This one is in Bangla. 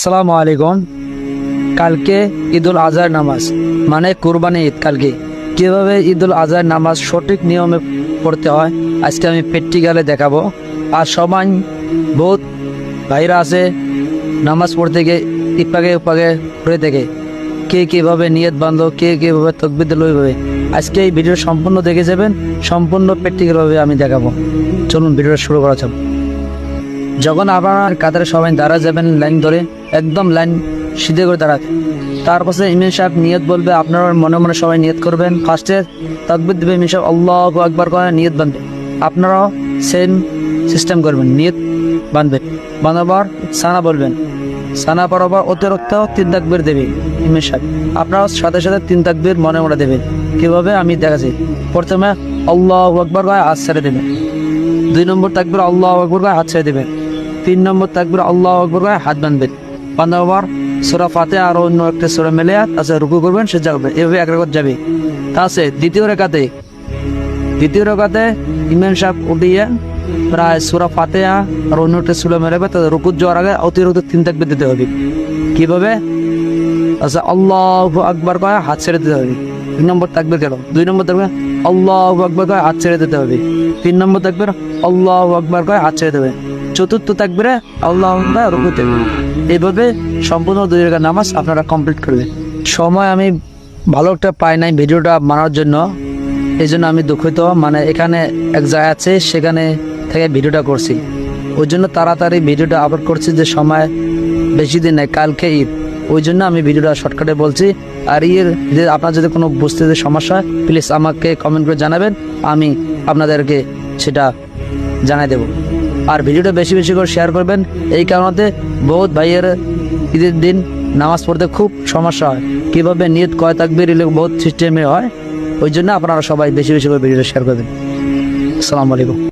আসসালামু আলাইকুম। কালকে ঈদুল আজহার নামাজ মানে কুরবানি ঈদ কালকে। কীভাবে ঈদুল আজহার নামাজ সঠিক নিয়মে পড়তে হয়, আজকে আমি প্র্যাকটিক্যালে দেখাবো। আর সবাই বহুত ভাইরা আছে নামাজ পড়তে গিয়ে ইপাকে উপাকে পড়ে থেকে কে কীভাবে নিয়ত বাঁধো কে কীভাবে তকবিদ লইভাবে আজকে এই ভিডিও সম্পূর্ণ দেখে যাবেন, সম্পূর্ণ প্র্যাকটিক্যালভাবে আমি দেখাবো। চলুন ভিডিওটা শুরু করা যাক। যখন আপনার কাতারে সবাই দাঁড়া যাবেন লাইন ধরে, একদম লাইন সিধে করে দাঁড়াতে তারপর ইমিন সাহেব নিয়ত বলবে, আপনারা মনে মনে সবাই নিয়ত করবেন। ফার্স্টে তাকবির দেবে ইমিন সাহেব আল্লাহ একবার করে নিয়ত বাঁধবে। আপনারাও সেম সিস্টেম করবেন, নিয়ত বাঁধবেন। বাঁধাবার সানা বলবেন। সানা পরবার অতিরিক্ত তিন তাকবির দেবে ইমিন সাহেব। আপনারাও সাথে সাথে তিন তাকবির মনে মনে দেবেন। কীভাবে? আমি দেখাচ্ছি। প্রথমে আল্লাহ একবার করে হাত ছেড়ে দেবেন। দুই নম্বর তাকবির আল্লাহ আকবর করে হাত ছেড়ে দেবেন। তিন নম্বর তাকবির, আল্লাহ আকবর হাত বাঁধবেন বাঁধাবার সোরা ফাতে আর অন্য একটা সোরা মেলে তাছাড়া রুকু করবেন, সে যাবে, এভাবে এক রেখাত যাবে। তা আছে, দ্বিতীয় রেখাতে দ্বিতীয় রেখাতে ইমাম সাহেব উঠিয়ে প্রায় সোরা ফাতে আর অন্য একটা সোরা মেলে তাদের রুকুর যাওয়ার আগে অতিরিক্ত তিন তাকবির দিতে হবে। কীভাবে? আচ্ছা আল্লাহ আকবর করে হাত ছেড়ে দিতে হবে। তিন নম্বর তাকবির গেল দুই নম্বর থাকবে আল্লাহ আকবর কয়, হাত ছেড়ে দিতে হবে। তিন নম্বর তাকবির, আল্লাহ আকবর কয়, হাত ছেড়ে দেবে। চতুর্থ তাকবিরে, আল্লাহ রুকুতে। এইভাবে সম্পূর্ণ দুই রেখা নামাজ আপনারা কমপ্লিট করবে সময় আমি ভালো একটা পাই নাই ভিডিওটা বানানোর জন্য। এই জন্য আমি দুঃখিত। মানে এখানে এক জায়গা আছে, সেখানে থেকে ভিডিওটা করছি। ওই জন্য তাড়াতাড়ি ভিডিওটা আপলোড করছি যে সময় বেশি দিন নেই, কালকে ঈদ। ওই জন্য আমি ভিডিওটা শর্টকাটে বলছি। আর ইয়ের যে আপনার যদি কোনো বুঝতে সমস্যা হয় প্লিজ আমাকে কমেন্ট করে জানাবেন। আমি আপনাদেরকে সেটা জানাই দেব। আর ভিডিওটা বেশি বেশি করে শেয়ার করবেন। এই কারণে বহুত ভাইয়ের ঈদের দিন নামাজ পড়তে খুব সমস্যা হয়। কীভাবে নিয়ত কয় থাকবে এগুলো বহুত সিস্টেমে হয়। ওই জন্য আপনারা সবাই বেশি বেশি করে ভিডিওটা শেয়ার করবেন আসসালামু আলাইকুম।